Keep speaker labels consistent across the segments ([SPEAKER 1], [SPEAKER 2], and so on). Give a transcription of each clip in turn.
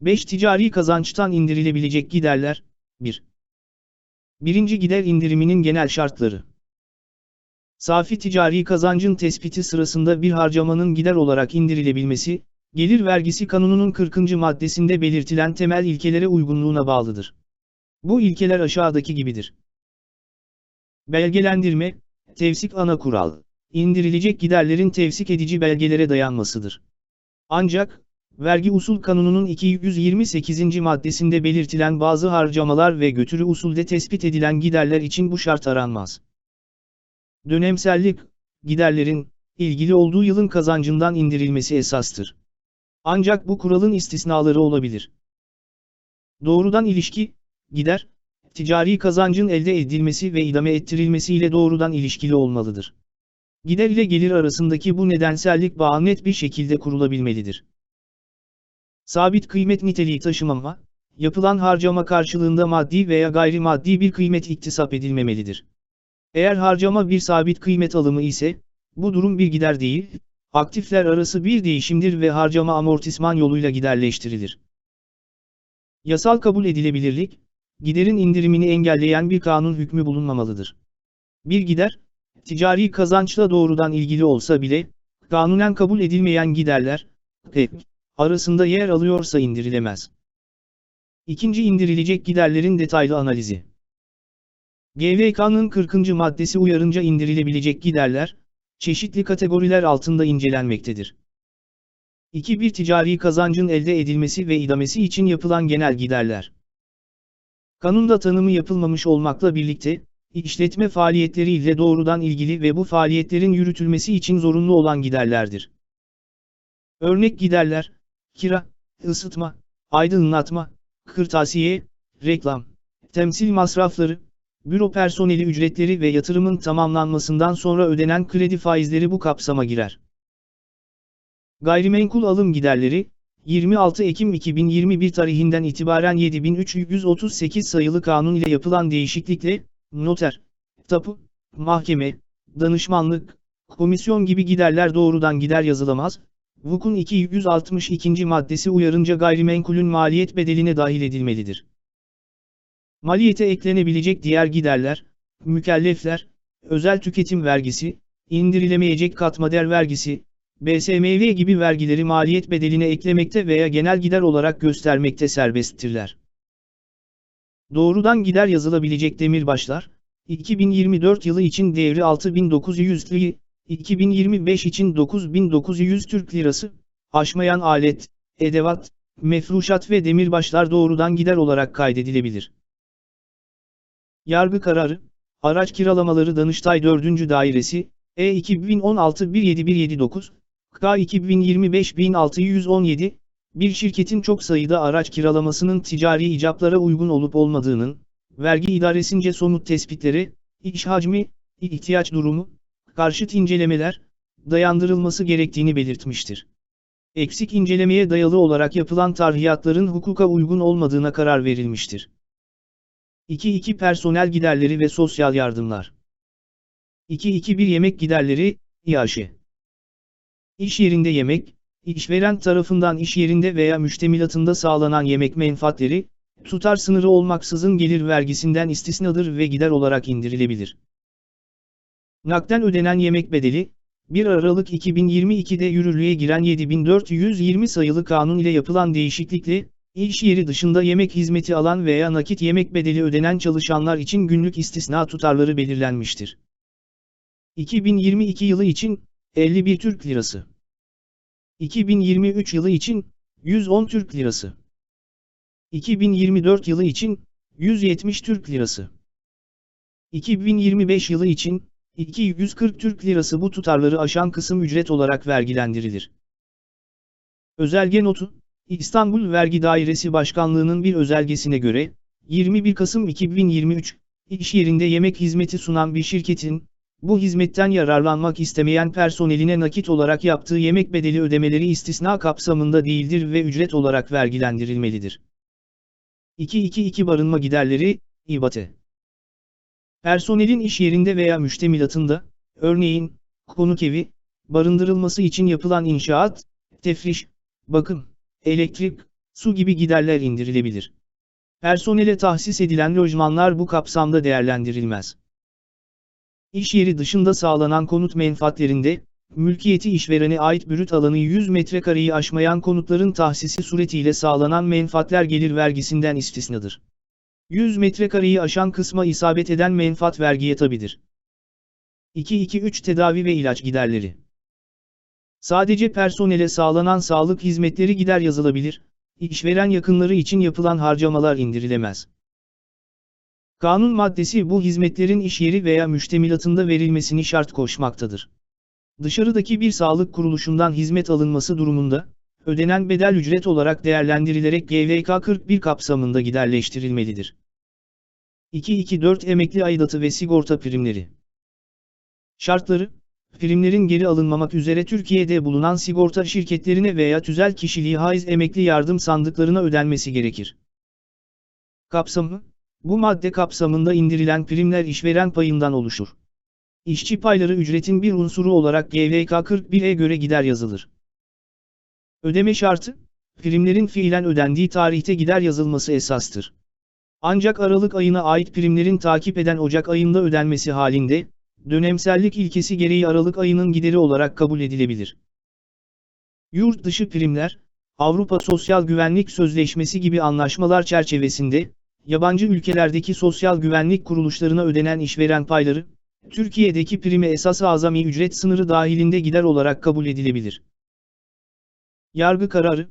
[SPEAKER 1] 5 ticari kazançtan indirilebilecek giderler. 1. Birinci gider indiriminin genel şartları. Safi ticari kazancın tespiti sırasında bir harcamanın gider olarak indirilebilmesi, gelir vergisi kanununun 40. maddesinde belirtilen temel ilkelere uygunluğuna bağlıdır. Bu ilkeler aşağıdaki gibidir. Belgelendirme, tevsik ana kural, indirilecek giderlerin tevsik edici belgelere dayanmasıdır. Ancak, Vergi Usul Kanunu'nun 228. maddesinde belirtilen bazı harcamalar ve götürü usulde tespit edilen giderler için bu şart aranmaz. Dönemsellik, giderlerin, ilgili olduğu yılın kazancından indirilmesi esastır. Ancak bu kuralın istisnaları olabilir. Doğrudan ilişki, gider, ticari kazancın elde edilmesi ve idame ettirilmesi ile doğrudan ilişkili olmalıdır. Gider ile gelir arasındaki bu nedensellik bağı net bir şekilde kurulabilmelidir. Sabit kıymet niteliği taşımama, yapılan harcama karşılığında maddi veya gayrimaddi bir kıymet iktisap edilmemelidir. Eğer harcama bir sabit kıymet alımı ise, bu durum bir gider değil, aktifler arası bir değişimdir ve harcama amortisman yoluyla giderleştirilir. Yasal kabul edilebilirlik, giderin indirimini engelleyen bir kanun hükmü bulunmamalıdır. Bir gider, ticari kazançla doğrudan ilgili olsa bile, kanunen kabul edilmeyen giderler, PEP, arasında yer alıyorsa indirilemez. İkinci indirilecek giderlerin detaylı analizi. GVK'nın 40. maddesi uyarınca indirilebilecek giderler, çeşitli kategoriler altında incelenmektedir. 2. ticari kazancın elde edilmesi ve idamesi için yapılan genel giderler. Kanunda tanımı yapılmamış olmakla birlikte, işletme faaliyetleri ile doğrudan ilgili ve bu faaliyetlerin yürütülmesi için zorunlu olan giderlerdir. Örnek giderler, kira, ısıtma, aydınlatma, kırtasiye, reklam, temsil masrafları, büro personeli ücretleri ve yatırımın tamamlanmasından sonra ödenen kredi faizleri bu kapsama girer. Gayrimenkul alım giderleri, 26 Ekim 2021 tarihinden itibaren 7338 sayılı kanun ile yapılan değişiklikle, noter, tapu, mahkeme, danışmanlık, komisyon gibi giderler doğrudan gider yazılamaz, VUK'un 262. maddesi uyarınca gayrimenkulün maliyet bedeline dahil edilmelidir. Maliyete eklenebilecek diğer giderler, mükellefler, özel tüketim vergisi, indirilemeyecek katmader vergisi, BSMV gibi vergileri maliyet bedeline eklemekte veya genel gider olarak göstermekte serbesttirler. Doğrudan gider yazılabilecek demirbaşlar, 2024 yılı için değeri 6900 TL, 2025 için 9900 Türk Lirası, aşmayan alet, edevat, mefruşat ve demirbaşlar doğrudan gider olarak kaydedilebilir. Yargı kararı, araç kiralamaları Danıştay 4. Dairesi, E 2016-17179, K 2025-1617, bir şirketin çok sayıda araç kiralamasının ticari icaplara uygun olup olmadığının, vergi idaresince somut tespitleri, iş hacmi, ihtiyaç durumu, karşıt incelemeler, dayandırılması gerektiğini belirtmiştir. Eksik incelemeye dayalı olarak yapılan tarhiyatların hukuka uygun olmadığına karar verilmiştir. 2-2 personel giderleri ve sosyal yardımlar. 2-2-1 yemek giderleri, İAŞ. İş yerinde yemek, işveren tarafından iş yerinde veya müştemilatında sağlanan yemek menfaatleri, tutar sınırı olmaksızın gelir vergisinden istisnadır ve gider olarak indirilebilir. Nakden ödenen yemek bedeli, 1 Aralık 2022'de yürürlüğe giren 7420 sayılı kanun ile yapılan değişiklikle, İş yeri dışında yemek hizmeti alan veya nakit yemek bedeli ödenen çalışanlar için günlük istisna tutarları belirlenmiştir. 2022 yılı için 51 Türk Lirası. 2023 yılı için 110 Türk Lirası. 2024 yılı için 170 Türk Lirası. 2025 yılı için 240 Türk Lirası bu tutarları aşan kısım ücret olarak vergilendirilir. Özelge notu İstanbul Vergi Dairesi Başkanlığı'nın bir özelgesine göre, 21 Kasım 2023, iş yerinde yemek hizmeti sunan bir şirketin, bu hizmetten yararlanmak istemeyen personeline nakit olarak yaptığı yemek bedeli ödemeleri istisna kapsamında değildir ve ücret olarak vergilendirilmelidir. 222 Barınma giderleri, İBATE Personelin iş yerinde veya müştemilatında, örneğin, konuk evi, barındırılması için yapılan inşaat, tefriş, bakım, elektrik, su gibi giderler indirilebilir. Personele tahsis edilen lojmanlar bu kapsamda değerlendirilmez. İş yeri dışında sağlanan konut menfaatlerinde, mülkiyeti işverene ait brüt alanı 100 metrekareyi aşmayan konutların tahsisi suretiyle sağlanan menfaatler gelir vergisinden istisnadır. 100 metrekareyi aşan kısma isabet eden menfaat vergiye tabidir. 2-2-3 Tedavi ve ilaç giderleri Sadece personele sağlanan sağlık hizmetleri gider yazılabilir, işveren yakınları için yapılan harcamalar indirilemez. Kanun maddesi bu hizmetlerin iş yeri veya müştemilatında verilmesini şart koşmaktadır. Dışarıdaki bir sağlık kuruluşundan hizmet alınması durumunda, ödenen bedel ücret olarak değerlendirilerek GVK 41 kapsamında giderleştirilmelidir. 224 Emekli aidatı ve sigorta primleri Şartları, primlerin geri alınmamak üzere Türkiye'de bulunan sigorta şirketlerine veya tüzel kişiliği haiz emekli yardım sandıklarına ödenmesi gerekir. Kapsamı, bu madde kapsamında indirilen primler işveren payından oluşur. İşçi payları ücretin bir unsuru olarak GVK 41'e göre gider yazılır. Ödeme şartı, primlerin fiilen ödendiği tarihte gider yazılması esastır. Ancak Aralık ayına ait primlerin takip eden Ocak ayında ödenmesi halinde, dönemsellik ilkesi gereği Aralık ayının gideri olarak kabul edilebilir. Yurt dışı primler, Avrupa Sosyal Güvenlik Sözleşmesi gibi anlaşmalar çerçevesinde, yabancı ülkelerdeki sosyal güvenlik kuruluşlarına ödenen işveren payları, Türkiye'deki prime esas azami ücret sınırı dahilinde gider olarak kabul edilebilir. Yargı kararı,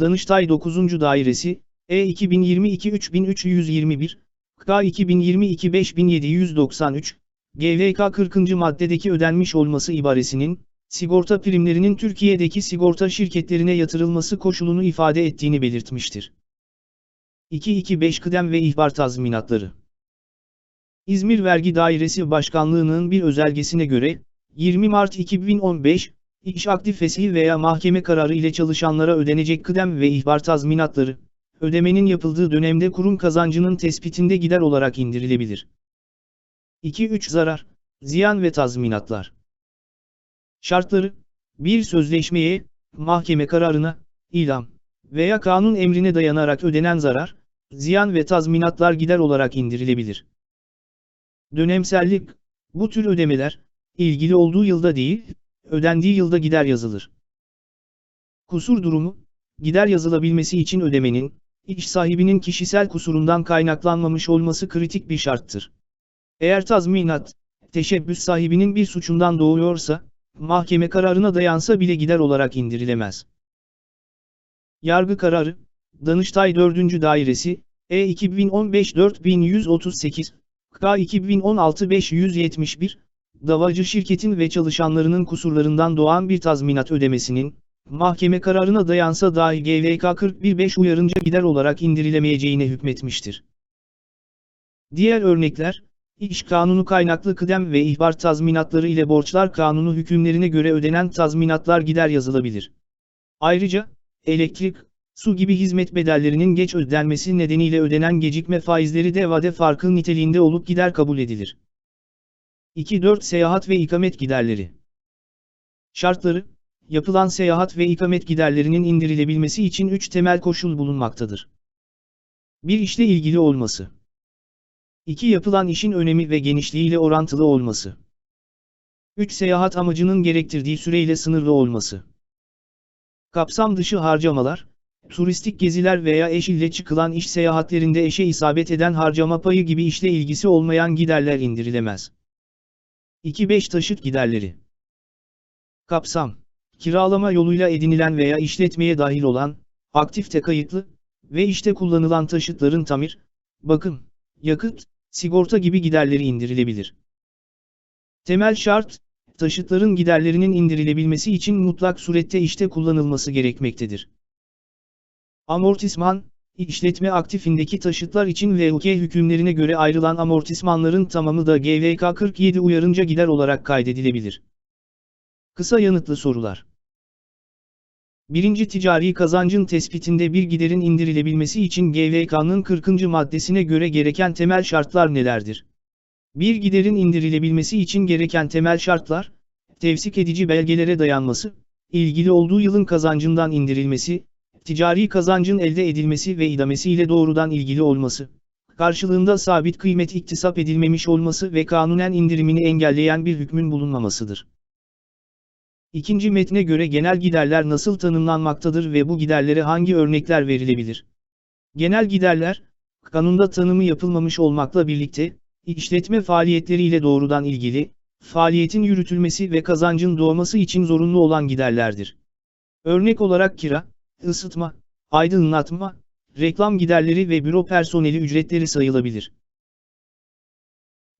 [SPEAKER 1] Danıştay 9. Dairesi, E2022-3321, K2022-5793, GVK 40. maddedeki ödenmiş olması ibaresinin, sigorta primlerinin Türkiye'deki sigorta şirketlerine yatırılması koşulunu ifade ettiğini belirtmiştir. 225 Kıdem ve ihbar tazminatları İzmir Vergi Dairesi Başkanlığı'nın bir özelgesine göre, 20 Mart 2015, iş aktif fesih veya mahkeme kararı ile çalışanlara ödenecek kıdem ve ihbar tazminatları, ödemenin yapıldığı dönemde kurum kazancının tespitinde gider olarak indirilebilir. 2-3 Zarar, ziyan ve tazminatlar. Şartları, bir sözleşmeye, mahkeme kararına, ilam veya kanun emrine dayanarak ödenen zarar, ziyan ve tazminatlar gider olarak indirilebilir. Dönemsellik, bu tür ödemeler, ilgili olduğu yılda değil, ödendiği yılda gider yazılır. Kusur durumu, gider yazılabilmesi için ödemenin, iş sahibinin kişisel kusurundan kaynaklanmamış olması kritik bir şarttır. Eğer tazminat, teşebbüs sahibinin bir suçundan doğuyorsa, mahkeme kararına dayansa bile gider olarak indirilemez. Yargı kararı, Danıştay 4. Dairesi, E2015-4138, K2016-571, davacı şirketin ve çalışanlarının kusurlarından doğan bir tazminat ödemesinin, mahkeme kararına dayansa dahi GVK 41.5 uyarınca gider olarak indirilemeyeceğine hükmetmiştir. Diğer örnekler, İş kanunu kaynaklı kıdem ve ihbar tazminatları ile borçlar kanunu hükümlerine göre ödenen tazminatlar gider yazılabilir. Ayrıca, elektrik, su gibi hizmet bedellerinin geç ödenmesi nedeniyle ödenen gecikme faizleri de vade farkı niteliğinde olup gider kabul edilir. 2-4 Seyahat ve ikamet giderleri Şartları, yapılan seyahat ve ikamet giderlerinin indirilebilmesi için 3 temel koşul bulunmaktadır. 1 işle ilgili olması. 2. Yapılan işin önemi ve genişliğiyle orantılı olması. 3. Seyahat amacının gerektirdiği süreyle sınırlı olması. Kapsam dışı harcamalar, turistik geziler veya eş ile çıkılan iş seyahatlerinde eşe isabet eden harcama payı gibi işle ilgisi olmayan giderler indirilemez. 2-5 Taşıt giderleri Kapsam, kiralama yoluyla edinilen veya işletmeye dahil olan, aktifte kayıtlı ve işte kullanılan taşıtların tamir, bakım, yakıt, sigorta gibi giderleri indirilebilir. Temel şart, taşıtların giderlerinin indirilebilmesi için mutlak surette işte kullanılması gerekmektedir. Amortisman, işletme aktifindeki taşıtlar için VUK hükümlerine göre ayrılan amortismanların tamamı da GVK 47 uyarınca gider olarak kaydedilebilir. Kısa yanıtlı sorular. Birinci ticari kazancın tespitinde bir giderin indirilebilmesi için GVK'nın 40. maddesine göre gereken temel şartlar nelerdir? Bir giderin indirilebilmesi için gereken temel şartlar, tevsik edici belgelere dayanması, ilgili olduğu yılın kazancından indirilmesi, ticari kazancın elde edilmesi ve idamesiyle doğrudan ilgili olması, karşılığında sabit kıymet iktisap edilmemiş olması ve kanunen indirimini engelleyen bir hükmün bulunmamasıdır. İkinci metne göre genel giderler nasıl tanımlanmaktadır ve bu giderlere hangi örnekler verilebilir? Genel giderler, kanunda tanımı yapılmamış olmakla birlikte, işletme faaliyetleriyle doğrudan ilgili, faaliyetin yürütülmesi ve kazancın doğması için zorunlu olan giderlerdir. Örnek olarak kira, ısıtma, aydınlatma, reklam giderleri ve büro personeli ücretleri sayılabilir.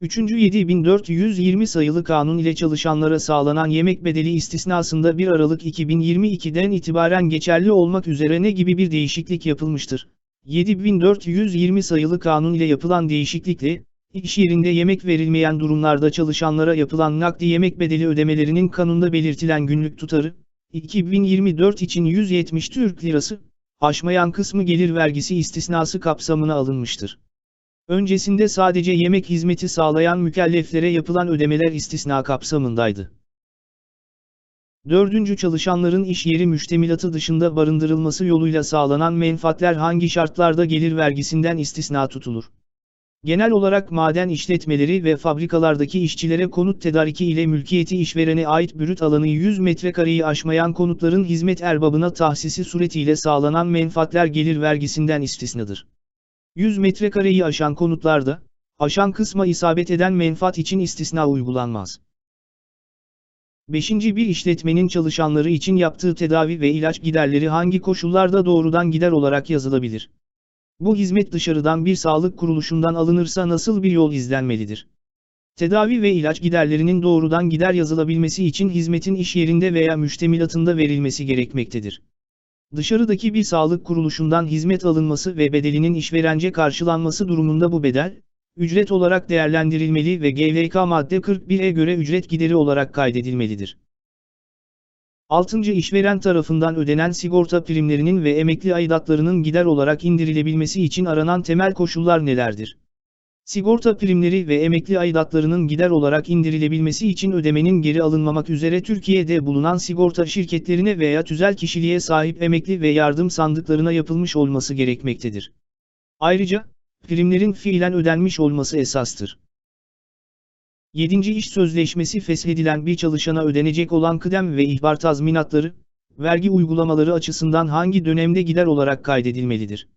[SPEAKER 1] 3. 7420 sayılı kanun ile çalışanlara sağlanan yemek bedeli istisnasında 1 Aralık 2022'den itibaren geçerli olmak üzere ne gibi bir değişiklik yapılmıştır? 7420 sayılı kanun ile yapılan değişiklikle, iş yerinde yemek verilmeyen durumlarda çalışanlara yapılan nakdi yemek bedeli ödemelerinin kanunda belirtilen günlük tutarı, 2024 için 170 Türk Lirası, aşmayan kısmı gelir vergisi istisnası kapsamına alınmıştır. Öncesinde sadece yemek hizmeti sağlayan mükelleflere yapılan ödemeler istisna kapsamındaydı. Dördüncü çalışanların iş yeri müştemilatı dışında barındırılması yoluyla sağlanan menfaatler hangi şartlarda gelir vergisinden istisna tutulur? Genel olarak maden işletmeleri ve fabrikalardaki işçilere konut tedariki ile mülkiyeti işverene ait bürüt alanı 100 metrekareyi aşmayan konutların hizmet erbabına tahsisi suretiyle sağlanan menfaatler gelir vergisinden istisnadır. 100 metrekareyi aşan konutlarda, aşan kısma isabet eden menfaat için istisna uygulanmaz. 5. Bir işletmenin çalışanları için yaptığı tedavi ve ilaç giderleri hangi koşullarda doğrudan gider olarak yazılabilir? Bu hizmet dışarıdan bir sağlık kuruluşundan alınırsa nasıl bir yol izlenmelidir? Tedavi ve ilaç giderlerinin doğrudan gider yazılabilmesi için hizmetin iş yerinde veya müştemilatında verilmesi gerekmektedir. Dışarıdaki bir sağlık kuruluşundan hizmet alınması ve bedelinin işverence karşılanması durumunda bu bedel, ücret olarak değerlendirilmeli ve GVK madde 41'e göre ücret gideri olarak kaydedilmelidir. 6. işveren tarafından ödenen sigorta primlerinin ve emekli aidatlarının gider olarak indirilebilmesi için aranan temel koşullar nelerdir? Sigorta primleri ve emekli aidatlarının gider olarak indirilebilmesi için ödemenin geri alınmamak üzere Türkiye'de bulunan sigorta şirketlerine veya tüzel kişiliğe sahip emekli ve yardım sandıklarına yapılmış olması gerekmektedir. Ayrıca, primlerin fiilen ödenmiş olması esastır. 7. İş sözleşmesi feshedilen bir çalışana ödenecek olan kıdem ve ihbar tazminatları, vergi uygulamaları açısından hangi dönemde gider olarak kaydedilmelidir?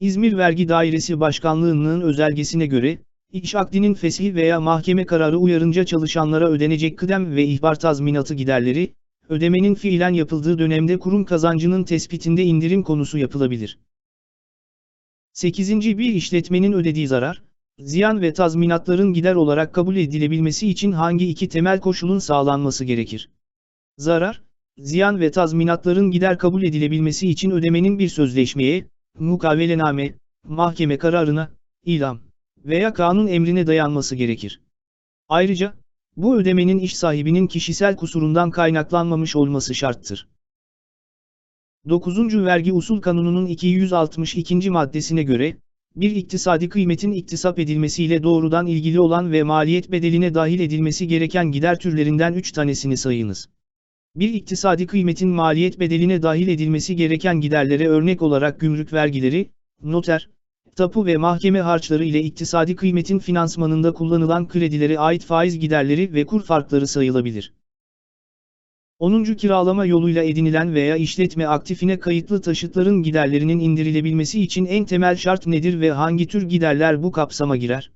[SPEAKER 1] İzmir Vergi Dairesi Başkanlığı'nın özelgesine göre, iş akdinin feshi veya mahkeme kararı uyarınca çalışanlara ödenecek kıdem ve ihbar tazminatı giderleri, ödemenin fiilen yapıldığı dönemde kurum kazancının tespitinde indirim konusu yapılabilir. 8. Bir işletmenin ödediği zarar, ziyan ve tazminatların gider olarak kabul edilebilmesi için hangi iki temel koşulun sağlanması gerekir? Zarar, ziyan ve tazminatların gider kabul edilebilmesi için ödemenin bir sözleşmeye, mukavelename, mahkeme kararına, ilam veya kanun emrine dayanması gerekir. Ayrıca, bu ödemenin iş sahibinin kişisel kusurundan kaynaklanmamış olması şarttır. 9. Vergi Usul Kanunu'nun 262. maddesine göre, bir iktisadi kıymetin iktisap edilmesiyle doğrudan ilgili olan ve maliyet bedeline dahil edilmesi gereken gider türlerinden 3 tanesini sayınız. Bir iktisadi kıymetin maliyet bedeline dahil edilmesi gereken giderlere örnek olarak gümrük vergileri, noter, tapu ve mahkeme harçları ile iktisadi kıymetin finansmanında kullanılan kredilere ait faiz giderleri ve kur farkları sayılabilir. 10. kiralama yoluyla edinilen veya işletme aktifine kayıtlı taşıtların giderlerinin indirilebilmesi için en temel şart nedir ve hangi tür giderler bu kapsama girer?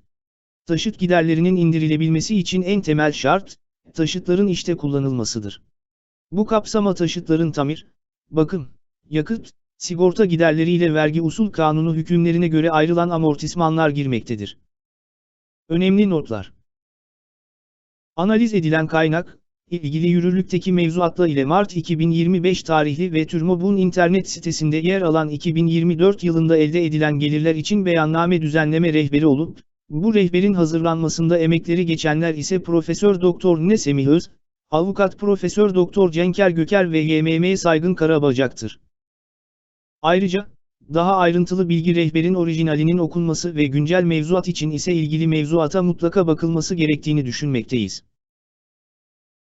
[SPEAKER 1] Taşıt giderlerinin indirilebilmesi için en temel şart, taşıtların işte kullanılmasıdır. Bu kapsama taşıtların tamir, bakım, yakıt, sigorta giderleriyle vergi usul kanunu hükümlerine göre ayrılan amortismanlar girmektedir. Önemli notlar Analiz edilen kaynak, ilgili yürürlükteki mevzuatla ile Mart 2025 tarihli ve TÜRMOB'un internet sitesinde yer alan 2024 yılında elde edilen gelirler için beyanname düzenleme rehberi olup, bu rehberin hazırlanmasında emekleri geçenler ise Profesör Doktor Ne Semih Öz, Avukat Profesör Doktor Cenker Göker ve YMM Saygın Karabacaktır. Ayrıca, daha ayrıntılı bilgi rehberin orijinalinin okunması ve güncel mevzuat için ise ilgili mevzuata mutlaka bakılması gerektiğini düşünmekteyiz.